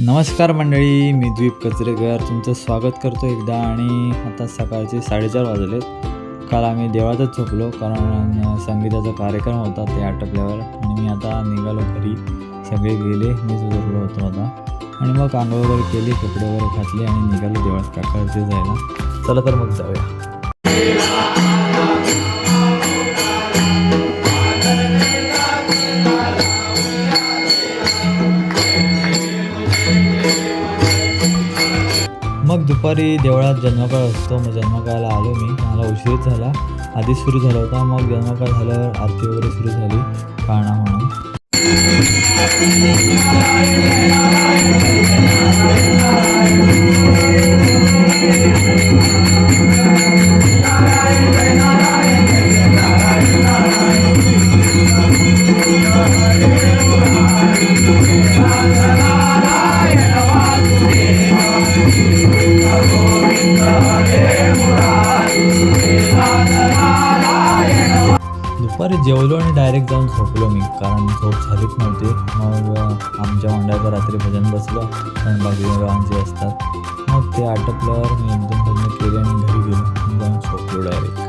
नमस्कार मंडळी मी द्वीप कचरेकर. तुमचं स्वागत करतो एकदा आणि आता सकाळचे साडेचार वाजलेत काल आम्ही देवळातच झोपलो कारण संगीताचा कार्यक्रम होता ते आटपल्यावर. आणि मी आता निघालो घरी. सगळे गेले मीच झोपलो होतो आता. आणि मग आंघोळ वगैरे केली कपडे वगैरे घातले आणि निघालो देवळात काकाचे जायला. चला तर मग जाऊया. मग दुपारी देवळात जन्मकाळ असतो मग जन्मकाळाला आलो मी. मला उशीर झाला. आधीच सुरू झाला होता. मग जन्मकाळ झाल्यावर आरती वगैरे सुरू झाली. पाळणा म्हणून. दुपारी जेवलो आणि डायरेक्ट जाऊन झोपलो मी. कारण झोप झालीच नव्हती. मग आमच्या मंडळाचं रात्री भजन बसलं. बाजूचे असतात. मग ते आटपल्यावर मी एकदम भजन केले आणि घरी गेलो. जाऊन झोपलो डायरेक्ट